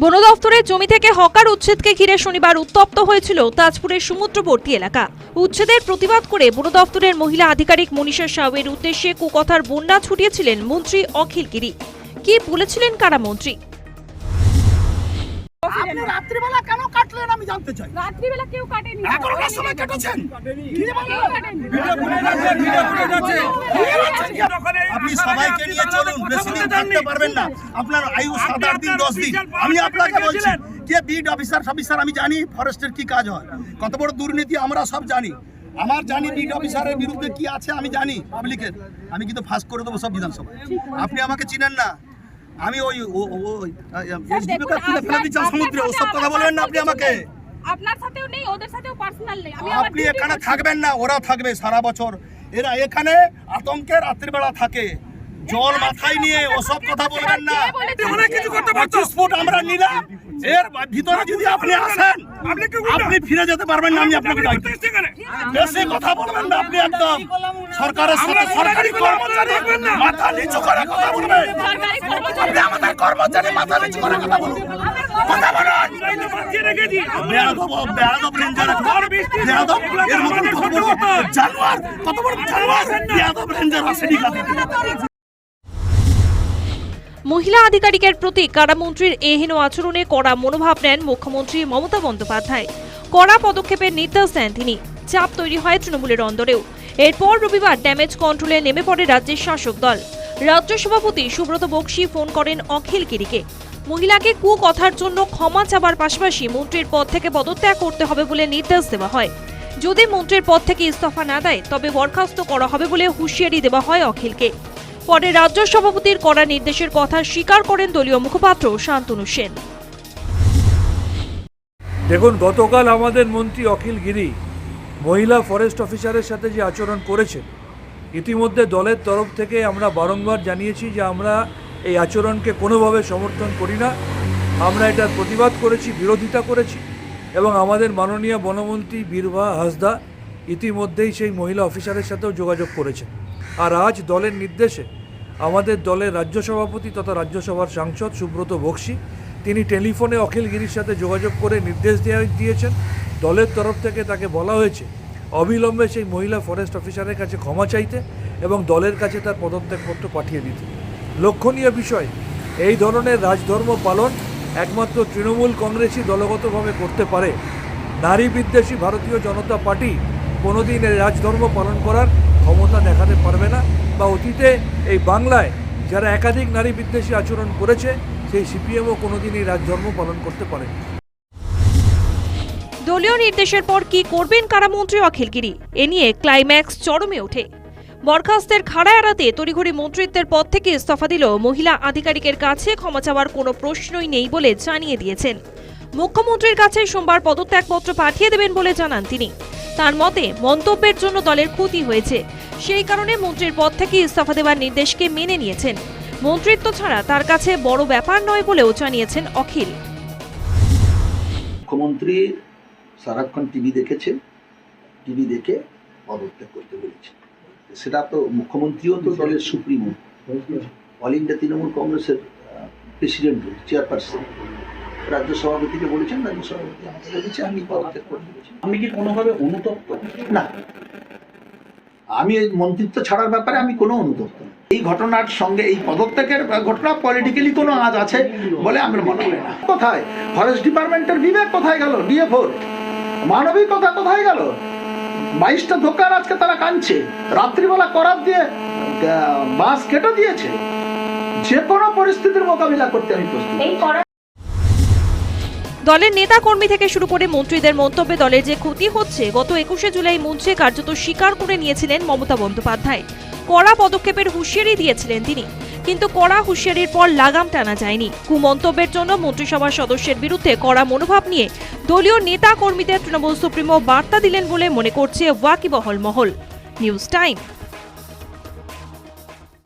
বন দফতরের জমি থেকে হকার উচ্ছেদকে ঘিরে শনিবার উত্তপ্ত হয়েছিল তাজপুরের সমুদ্রবর্তী এলাকা। উচ্ছেদের প্রতিবাদ করে বন দফতরের মহিলা আধিকারিক মনীষা সাউয়ের উদ্দেশ্যে কুকথার বন্যা ছুটিয়েছিলেন মন্ত্রী অখিল গিরি। কি বলেছিলেন কারা মন্ত্রী? আপনি রাত্রিবেলা কেন কাটলেন আমি জানতে চাই। রাত্রিবেলা কেউ কাটেনি। এগারোটার সময় কেটেছেন? কি বললেন? আপনি সবাইকে নিয়ে চলুন বেশি দিন থাকতে পারবেন না। আপনার আয়ু সাত আট দিন দশ দিন। আমি আপনাকে বলছি কে বিড অফিসার অফিসার আমি জানি ফরেস্টের কি কাজ হয়। কত বড় দুর্নীতি আমরা সব জানি। আমার জানি বিড অফিসারের বিরুদ্ধে কি আছে আমি জানি পাবলিকের আমি কিন্তু ফাঁস করে দেবো সব বিধানসভা আপনি আমাকে চিনেন না। আমি ওই ওই তুলে ফেলে দিচ্ছেন সমুদ্রে। ওসব কথা বলবেন না আপনি আমাকে। আপনার সাথেও নেই ওদের সাথেও পার্সোনাল নেই। আপনি এখানে থাকবেন না ওরা থাকবে সারা বছর। এরা এখানে আতঙ্কে রাত্রিবেলা থাকে। জল মাথায় নিয়ে ওসব কথা বলবেন না। অনেক কিছু করতে পঁচিশ ফুট আমরা নিলাম। এর ভিতরে যদি আপনি আসেন আপনি ফিরে যেতে পারবেন না আমি আপনাকে বেশি কথা বলবেন না আপনি একদম। সরকারের সাথে সরকারি কর্মচারী মাথা নিচু করে কথা বলবেন। আপনি আমাদের কর্মচারী মাথা নিচু করে কথা বলুন। কথা বলুন। বেয়াদব বেয়াদব রেঞ্জার বেয়াদব এর মতন কত বড় জানোয়ার কত বড় জানোয়ার? বেয়াদব রেঞ্জার আসেনি কাছে মহিলা আধিকারিকের প্রতি কারামন্ত্রীর এহেন আচরণে কড়া মনোভাব নেন মুখ্যমন্ত্রী মমতা বন্দ্যোপাধ্যায়। কড়া পদক্ষেপের নির্দেশ দেন তিনি। চাপ তৈরি হয় তৃণমূলের অন্দরেও। এরপর রবিবার ড্যামেজ কন্ট্রোলে নেমে পড়ে রাজ্যের শাসক দল। রাজ্য সভাপতি সুব্রত বক্সি ফোন করেন অখিল গিরিকে। মহিলাকে কু কথার জন্য ক্ষমা চাবার পাশাপাশি মন্ত্রীর পদ থেকে পদত্যাগ করতে হবে বলে নির্দেশ দেওয়া হয়। যদি মন্ত্রীর পদ থেকে ইস্তফা না দেয়, তবে বরখাস্ত করা হবে বলে হুঁশিয়ারি দেওয়া হয় অখিলকে। পরে রাজ্য সভাপতির কড়া নির্দেশের কথা স্বীকার করেন দলীয় মুখপাত্র শান্তনু সেন। দেখুন, গতকাল আমাদের মন্ত্রী অখিল গিরি মহিলা ফরেস্ট অফিসারের সাথে যে আচরণ করেছেন, ইতিমধ্যে দলের তরফ থেকে আমরা বারংবার জানিয়েছি যে আমরা এই আচরণকে কোনোভাবে সমর্থন করি না। আমরা এটার প্রতিবাদ করেছি, বিরোধিতা করেছি এবং আমাদের মাননীয় বনমন্ত্রী বীরভা হাসদা ইতিমধ্যেই সেই মহিলা অফিসারের সাথেও যোগাযোগ করেছেন। আর আজ দলের নির্দেশে আমাদের দলের রাজ্য সভাপতি তথা রাজ্যসভার সাংসদ সুব্রত বক্সি, তিনি টেলিফোনে অখিল গিরির সাথে যোগাযোগ করে নির্দেশ দেওয়া দিয়েছেন। দলের তরফ থেকে তাকে বলা হয়েছে, অবিলম্বে সেই মহিলা ফরেস্ট অফিসারের কাছে ক্ষমা চাইতে এবং দলের কাছে তার পদত্যাগপত্র পাঠিয়ে দিতে। লক্ষণীয় বিষয়, এই ধরনের রাজধর্ম পালন একমাত্র তৃণমূল কংগ্রেসই দলগতভাবে করতে পারে। নারী বিদ্বেষী ভারতীয় জনতা পার্টি কোনোদিন এই রাজধর্ম পালন করার ক্ষমতা দেখাতে পারবে না বা অতীতে এই বাংলায় যারা একাধিক নারী বিদ্বেষী আচরণ করেছে, সেই সিপিএমও কোনোদিন এই রাজধর্ম পালন করতে পারে দলীয় নির্দেশের পর কি করবেন কারামন্ত্রী অখিল গিরি এ নিয়ে ক্লাইম্যাক্স চরমে ওঠে। বরখাস্তের খাড়া এড়াতে তড়িঘড়ি মন্ত্রিত্বের পদ থেকে ইস্তফা দিল মহিলা আধিকারিকের কাছে। ক্ষমা চাওয়ার কোনো প্রশ্নই নেই বলে জানিয়ে দিয়েছেন। মুখ্যমন্ত্রীর কাছে সোমবার পদত্যাগপত্র পাঠিয়ে দেবেন বলে জানান তিনি। তার মতে, মন্তব্যের জন্য দলের ক্ষতি হয়েছে। সেই কারণে মন্ত্রীর পদ থেকে ইস্তফা দেওয়ার নির্দেশকে মেনে নিয়েছেন। মন্ত্রিত্ব ছাড়া তার কাছে বড় ব্যাপার নয় বলেও জানিয়েছেন অখিল। মুখ্যমন্ত্রী সারাক্ষণ টিভি দেখেছেন টিভি দেখে পদত্যাগ করতে বলেছেন। সেটা তো মুখ্যমন্ত্রীও তো দলের সুপ্রিমো। অল ইন্ডিয়া তৃণমূল কংগ্রেসের প্রেসিডেন্ট চেয়ারপারসন। রাজ্য সভাপতিকে বলেছেন রাজ্য সভাপতি আমাকে বলেছে আমি পদত্যাগ বলেছি আমি কি কোনোভাবে অনুতপ্ত? না। আমি এই মন্ত্রিত্ব ছাড়ার ব্যাপারে আমি কোনো অনুতপ্ত এই ঘটনার সঙ্গে এই পদত্যাগের ঘটনা পলিটিক্যালি কোনো আজ আছে বলে আমার মনে হয় না। কোথায়? ফরেস্ট ডিপার্টমেন্টের বিবেক কোথায় গেল? ডিএফওর মানবিকতা কোথায় গেল? বাইশটা দোকান আজকে তারা কাঁদছে। রাত্রিবেলা করার দিয়ে বাঁশ কেটে দিয়েছে। যে কোনো পরিস্থিতির মোকাবিলা করতে আমি প্রস্তুত দলের নেতা কর্মী থেকে শুরু করে মন্ত্রীদের মন্তব্যে দলের যে ক্ষতি হচ্ছে গত একুশে জুলাই মঞ্চে কার্যত স্বীকার করে নিয়েছিলেন মমতা বন্দ্যোপাধ্যায়। কড়া পদক্ষেপের হুঁশিয়ারি দিয়েছিলেন তিনি। কিন্তু কড়া হুঁশিয়ারির পর লাগাম টানা যায়নি। কুমন্তব্যের জন্য মন্ত্রিসভার সদস্যের বিরুদ্ধে কড়া মনোভাব নিয়ে দলীয় নেতা কর্মীদের তৃণমূল সুপ্রিমো বার্তা দিলেন বলে মনে করছে ওয়াকিবহল মহল। News time